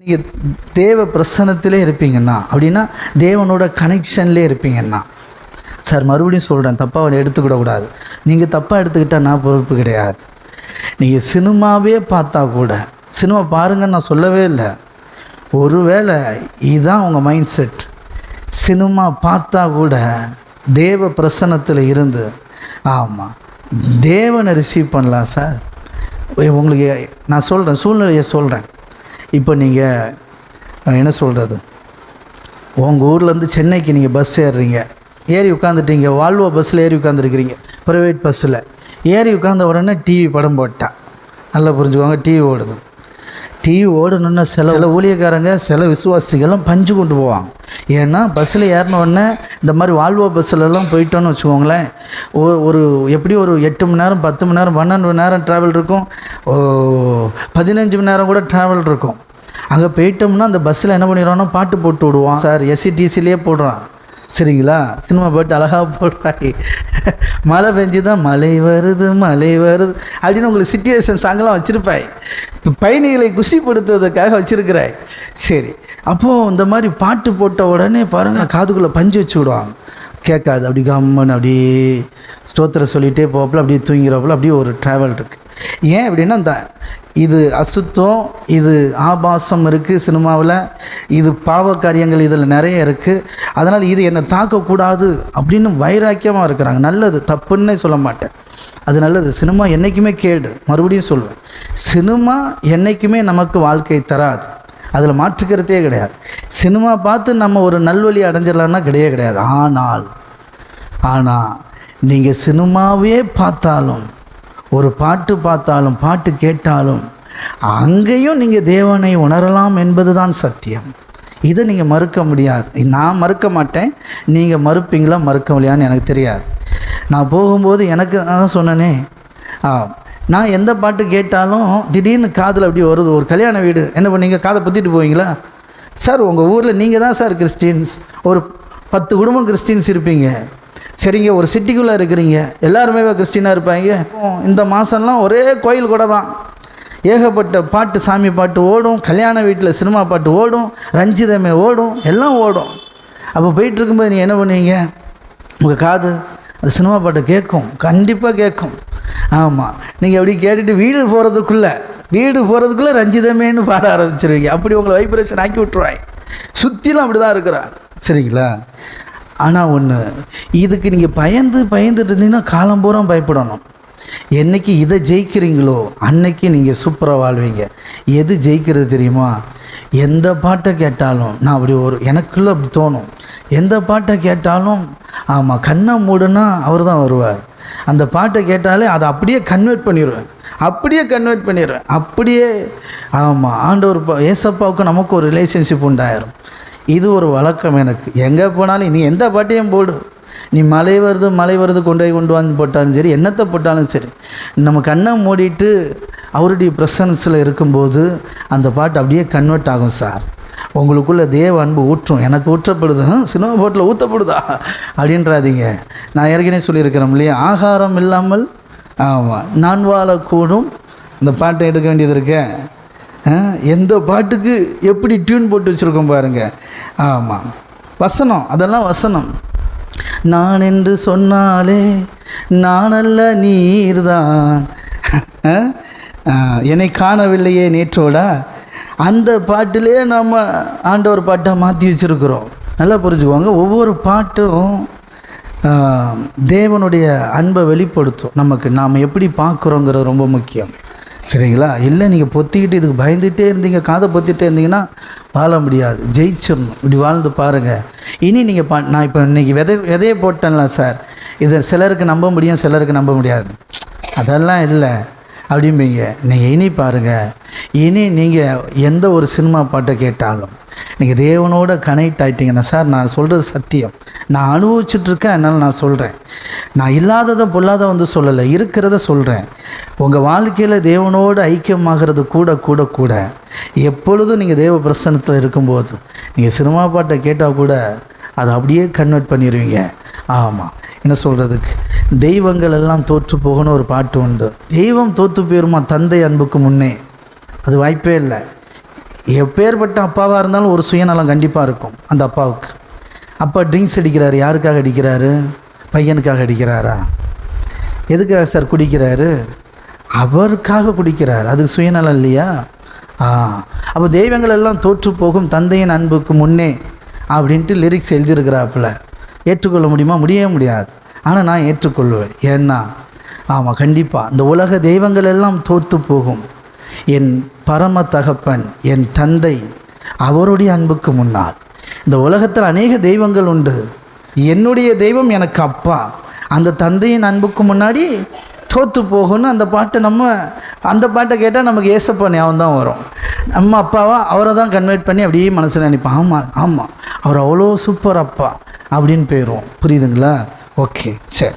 நீங்கள் தேவ பிரசனத்திலே இருப்பீங்கண்ணா அப்படின்னா தேவனோட கனெக்ஷன்லேயே இருப்பீங்கண்ணா சார் மறுபடியும் சொல்கிறேன் தப்பாக அவனை எடுத்துக்கிடக்கூடாது. நீங்கள் தப்பாக எடுத்துக்கிட்டால் நான் பொறுப்பு கிடையாது. நீங்கள் சினிமாவே பார்த்தா கூட சினிமா பாருங்கன்னு நான் சொல்லவே இல்லை. ஒருவேளை இதுதான் உங்கள் மைண்ட் செட் சினிமா பார்த்தா கூட தேவ பிரசன்னத்தில் இருந்து ஆமாம் தேவனை ரிசீவ் பண்ணலாம் சார் உங்களுக்கு நான் சொல்கிறேன் சூழ்நிலையை சொல்கிறேன் இப்போ நீங்கள் என்ன சொல்கிறது உங்கள் ஊர்லேருந்து சென்னைக்கு நீங்கள் பஸ் ஏறுறீங்க. ஏறி உட்காந்துட்டீங்க வால்வோ பஸ்ஸில் ஏறி உட்காந்துருக்கிறீங்க ப்ரைவேட் பஸ்ஸில் ஏறி உட்காந்த உடனே டிவி படம் போட்டான் நல்லா புரிஞ்சுக்கோங்க டிவி ஓடுது. டிவி ஓடணுன்னா சில சில ஊழியக்காரங்க சில விசுவாசிகள்லாம் பஞ்சு கொண்டு போவாங்க. ஏன்னா பஸ்ஸில் ஏறின உடனே இந்த மாதிரி வால்வோ பஸ்ஸிலலாம் போயிட்டோன்னு வச்சுக்கோங்களேன். ஒரு எப்படி ஒரு எட்டு மணி நேரம் பத்து மணி நேரம் பன்னெண்டு மணி நேரம் ட்ராவல் இருக்கும். பதினஞ்சு மணி நேரம் கூட ட்ராவல் இருக்கும். அங்கே போயிட்டோம்னா அந்த பஸ்ஸில் என்ன பண்ணிடுவான்னா பாட்டு போட்டு விடுவான். சார் எஸ்சிடிசிலே போடுறான். சரிங்களா? சினிமா பாட்டு அழகாக போடுவாய் மழை பெஞ்சு தான் மழை வருது மழை வருது அப்படின்னு உங்களுக்கு சிச்சுவேஷன் சாங்கெல்லாம் வச்சுருப்பாய் பயணிகளை குஷிப்படுத்துவதற்காக வச்சுருக்கிறாய் சரி அப்போது இந்த மாதிரி பாட்டு போட்ட உடனே பாருங்கள் காதுக்குள்ளே பஞ்சு வச்சு விடுவாங்க. கேட்காது அப்படி கம்மன்னு அப்படியே ஸ்தோத்திரம் சொல்லிகிட்டே போகப்பில் அப்படியே தூங்கிறப்பல அப்படியே ஒரு ட்ராவல் இருக்குது ஏன் அப்படின்னா இந்த இது அசுத்தம் இது ஆபாசம் இருக்குது சினிமாவில் இது பாவ காரியங்கள் இதில் நிறைய இருக்குது அதனால் இது என்னை தாக்கக்கூடாது அப்படின்னு வைராக்கியமாக இருக்கிறாங்க. நல்லது தப்புன்னே சொல்ல மாட்டேன். அது நல்லது. சினிமா என்றைக்குமே கேடு. மறுபடியும் சொல்லுவேன் சினிமா என்றைக்குமே நமக்கு வாழ்க்கை தராது. அதில் மாற்றுக்கிறதே கிடையாது. சினிமா பார்த்து நம்ம ஒரு நல்வழி அடைஞ்சிடலான்னா கிடையவே கிடையாது. ஆனால் ஆனால் நீங்கள் சினிமாவே பார்த்தாலும் ஒரு பாட்டு பார்த்தாலும் பாட்டு கேட்டாலும் அங்கேயும் நீங்கள் தேவனை உணரலாம் என்பது தான் சத்தியம். இதை நீங்கள் மறுக்க முடியாது. நான் மறுக்க மாட்டேன். நீங்கள் மறுப்பீங்களா மறுக்க முடியான்னு எனக்கு தெரியாது. நான் போகும்போது எனக்கு தான் சொன்னனே. ஆ, நான் எந்த பாட்டு கேட்டாலும் திடீர்னு காதில் அப்படி வருது. ஒரு கல்யாண வீடு. என்ன பண்ணீங்க? காதை பற்றிட்டு போவீங்களா? சார் உங்கள் ஊரில் நீங்கள் தான் சார் கிறிஸ்டின்ஸ். ஒரு பத்து குடும்பம் கிறிஸ்டின்ஸ் இருப்பீங்க. சரிங்க ஒரு சிட்டிக்குள்ளே இருக்கிறீங்க. எல்லாருமே கிறிஸ்டினாக இருப்பாங்க. இந்த மாதம்லாம் ஒரே கோயில் கூட தான். ஏகப்பட்ட பாட்டு சாமி பாட்டு ஓடும் கல்யாண வீட்டில் சினிமா பாட்டு ஓடும் ரஞ்சிதமே ஓடும் எல்லாம் ஓடும். அப்போ போயிட்டு இருக்கும்போது நீங்கள் என்ன பண்ணுவீங்க? உங்கள் காது அந்த சினிமா பாட்டை கேட்கும் கண்டிப்பாக கேட்கும். ஆமாம் நீங்கள் அப்படி கேட்டுட்டு வீடு போகிறதுக்குள்ளே வீடு போகிறதுக்குள்ளே ரஞ்சிதமேன்னு பாட ஆரம்பிச்சிருவீங்க. அப்படி உங்களை வைப்ரேஷன் ஆக்கி விட்டுருவாங்க. சுற்றிலும் அப்படி தான் இருக்கிறான் சரிங்களா? ஆனால் ஒன்று இதுக்கு நீங்கள் பயந்து பயந்துட்டு இருந்தீங்கன்னா காலம் பூரா பயப்படணும். என்னைக்கு இதை ஜெயிக்கிறீங்களோ அன்னைக்கு நீங்கள் சூப்பராக வாழ்வீங்க. எது ஜெயிக்கிறது தெரியுமா? எந்த பாட்டை கேட்டாலும் நான் அப்படி ஒரு எனக்குள்ளே அப்படி தோணும். எந்த பாட்டை கேட்டாலும் ஆமாம் கண்ணை மூடுனா அவர் தான் வருவார். அந்த பாட்டை கேட்டாலே அதை அப்படியே கன்வெர்ட் பண்ணிடுவேன் அப்படியே கன்வெர்ட் பண்ணிடுவேன் அப்படியே ஆமாம் ஆண்டவர் பா- ஏசப்பாவுக்கும் நமக்கு ஒரு ரிலேஷன்ஷிப் உண்டாயிரும். இது ஒரு வழக்கம் எனக்கு. எங்கே போனாலும் நீ எந்த பாட்டையும் போடு. நீ மழை வருது மழை வருது கொண்டு போய் கொண்டு வந்து போட்டாலும் சரி என்னத்தை போட்டாலும் சரி நம்ம கண்ணை மூடிட்டு அவருடைய ப்ரெசன்ஸில் இருக்கும்போது அந்த பாட்டு அப்படியே கன்வெர்ட் ஆகும் சார் உங்களுக்குள்ள தேவ அன்பு ஊற்றும். எனக்கு ஊற்றப்படுது. சினிமா போட்டில் ஊற்றப்படுதா அப்படின்றாதீங்க. நான் ஏற்கனவே சொல்லியிருக்கிறோம் இல்லையா? ஆகாரம் இல்லாமல் ஆமாம் நான் வாழக்கூடும். இந்த பாட்டை எடுக்க வேண்டியது இருக்கேன் எந்த பாட்டுக்கு எப்படி டியூன் போட்டு வச்சுருக்கோம் பாருங்கள் ஆமாம் வசனம் அதெல்லாம் வசனம். நான் என்று சொன்னாலே நான் அல்ல நீர்தான் ஆ, என்னை காணவில்லையே நேற்றோடா. அந்த பாட்டிலே நம்ம ஆண்டவர் பாட்டாக மாற்றி வச்சுருக்குறோம். நல்லா புரிஞ்சுக்கோங்க. ஒவ்வொரு பாட்டும் தேவனுடைய அன்பை வெளிப்படுத்தும். நமக்கு நாம் எப்படி பார்க்குறோங்கிறது ரொம்ப முக்கியம். சரிங்களா? இல்லை நீங்கள் பொத்திக்கிட்டு இதுக்கு பயந்துகிட்டே இருந்தீங்க காதை பொத்திட்டே இருந்தீங்கன்னா வாழ முடியாது. ஜெயிச்சிடணும். இப்படி வாழ்ந்து பாருங்கள் இனி நீங்கள் பா நான் இப்போ இன்றைக்கி விதை விதையை போட்டேன்ல சார். இதை சிலருக்கு நம்ப முடியும் சிலருக்கு நம்ப முடியாது. அதெல்லாம் இல்லை. அப்படிம்பீங்க. நீங்கள் இனி பாருங்கள் இனி நீங்கள் எந்த ஒரு சினிமா பாட்டை கேட்டாலும் நீங்கள் தேவனோட கனெக்ட் ஆகிட்டீங்கன்னா சார் நான் சொல்கிறது சத்தியம். நான் அனுபவிச்சுட்ருக்கேன் அதனால் நான் சொல்கிறேன் நான் இல்லாததை பொல்லாத வந்து சொல்லலை இருக்கிறத சொல்கிறேன் உங்கள் வாழ்க்கையில் தேவனோடு ஐக்கியமாகிறது கூட கூட கூட. எப்பொழுதும் நீங்கள் தேவ பிரசன்னத்தில் இருக்கும்போது நீங்கள் சினிமா பாட்டை கேட்டால் கூட அதை அப்படியே கன்வெர்ட் பண்ணிடுவீங்க ஆமாம் என்ன சொல்கிறதுக்கு தெய்வங்கள் எல்லாம் தோற்று போகணும் ஒரு பாட்டு உண்டு. தெய்வம் தோற்று போயிருமா தந்தை அன்புக்கு முன்னே? அது வாய்ப்பே இல்லை. எப்பேற்பட்ட அப்பாவாக இருந்தாலும் ஒரு சுயநலம் கண்டிப்பாக இருக்கும் அந்த அப்பாவுக்கு. அப்பா ட்ரிங்க்ஸ் அடிக்கிறாரு யாருக்காக அடிக்கிறாரு? பையனுக்காக அடிக்கிறாரா? எதுக்காக சார் குடிக்கிறாரு? அவருக்காக குடிக்கிறார். அதுக்கு சுயநலம் இல்லையா? ஆ. அப்போ தெய்வங்கள் எல்லாம் தோற்று போகும் தந்தையின் அன்புக்கு முன்னே அப்படின்ட்டு லிரிக்ஸ் எழுதியிருக்கிறாப்புல. ஏற்றுக்கொள்ள முடியுமா? முடியவே முடியாது. ஆனால் நான் ஏற்றுக்கொள்வேன். ஏன்னா ஆமாம் கண்டிப்பாக இந்த உலக தெய்வங்கள் எல்லாம் தோற்று போகும். என் பரம தகப்பன் என் தந்தை அவருடைய அன்புக்கு முன்னால். இந்த உலகத்தில் அநேக தெய்வங்கள் உண்டு. என்னுடைய தெய்வம் எனக்கு அப்பா. அந்த தந்தையின் அன்புக்கு முன்னாடி தோற்று போகும்னு அந்த பாட்டை நம்ம அந்த பாட்டை கேட்டால் நமக்கு ஏசப்பா ஞாபகம் தான் வரும். நம்ம அப்பாவை அவரை தான் கன்வெர்ட் பண்ணி அப்படியே மனசில் நினைப்போம். ஆமாம் ஆமாம் அவர் அவ்வளோ சூப்பர் அப்பா அப்படின்னு போயிடுவோம் புரியுதுங்களா? ஓகே சரி.